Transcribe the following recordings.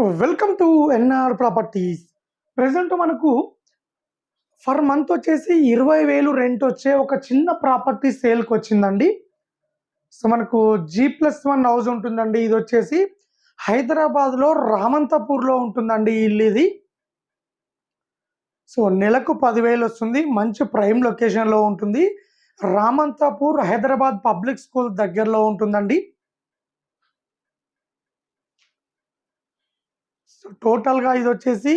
Welcome to NR properties. Present మనకు for month వచ్చేసి ఇరవై వేలు రెంట్ వచ్చే ఒక చిన్న ప్రాపర్టీ సేల్కి వచ్చిందండి. సో మనకు జీ ప్లస్ వన్ హౌస్ ఉంటుందండి. ఇది వచ్చేసి హైదరాబాద్లో రామంతపూర్లో ఉంటుందండి ఈ ఇల్లు ఇది. సో నెలకు పదివేలు వస్తుంది. మంచి ప్రైమ్ లొకేషన్లో ఉంటుంది. రామంతపూర్ హైదరాబాద్ పబ్లిక్ స్కూల్ దగ్గరలో ఉంటుందండి. టోటల్గా ఇది వచ్చేసి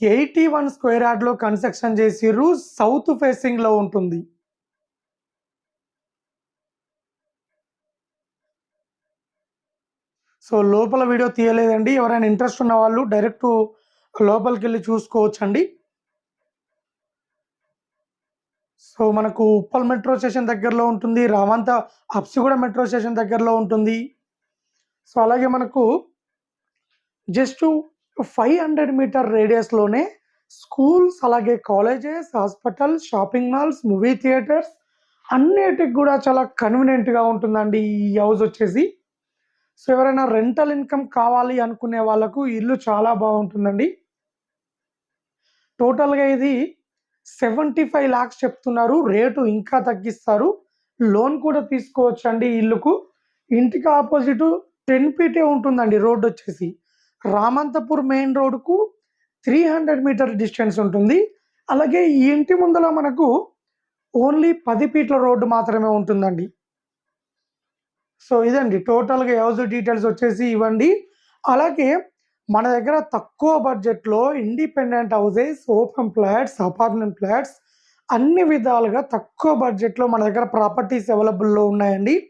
ఎయిటీ వన్ స్క్వేర్ యార్డ్లో కన్స్ట్రక్షన్ చేసిర్రు సౌత్ ఫేసింగ్లో ఉంటుంది. సో లోపల వీడియో తీయలేదండి. ఎవరైనా ఇంట్రెస్ట్ ఉన్న వాళ్ళు డైరెక్ట్ లోపలికి వెళ్ళి చూసుకోవచ్చండి. సో మనకు ఉప్పల్ మెట్రో స్టేషన్ దగ్గరలో ఉంటుంది. రామంత అప్సిగూడ మెట్రో స్టేషన్ దగ్గరలో ఉంటుంది. సో అలాగే మనకు జస్ట్ ఫైవ్ హండ్రెడ్ మీటర్ రేడియస్లోనే స్కూల్స్ అలాగే colleges hospital shopping malls movie theatres అన్నిటికి కూడా చాలా కన్వీనియంట్గా ఉంటుందండి ఈ హౌస్ వచ్చేసి. సో ఎవరైనా రెంటల్ ఇన్కమ్ కావాలి అనుకునే వాళ్ళకు ఇల్లు చాలా బాగుంటుందండి. టోటల్గా ఇది సెవెంటీ ఫైవ్ ల్యాక్స్ చెప్తున్నారు. రేటు ఇంకా తగ్గిస్తారు. లోన్ కూడా తీసుకోవచ్చు అండి ఇల్లుకు. ఇంటికి ఆపోజిట్ టెన్ ఫీటే ఉంటుందండి రోడ్ వచ్చేసి. రామంతపూర్ మెయిన్ రోడ్కు త్రీ హండ్రెడ్ మీటర్ డిస్టెన్స్ ఉంటుంది. అలాగే ఈ ఇంటి ముందర మనకు ఓన్లీ పది ఫీట్ల రోడ్డు మాత్రమే ఉంటుందండి. సో ఇదండి. టోటల్గా హౌస్ డీటెయిల్స్ వచ్చేసి ఇవ్వండి. అలాగే మన దగ్గర తక్కువ బడ్జెట్లో independent houses open flats apartment flats అన్ని విధాలుగా తక్కువ బడ్జెట్లో మన దగ్గర ప్రాపర్టీస్ అవైలబుల్లో ఉన్నాయండి.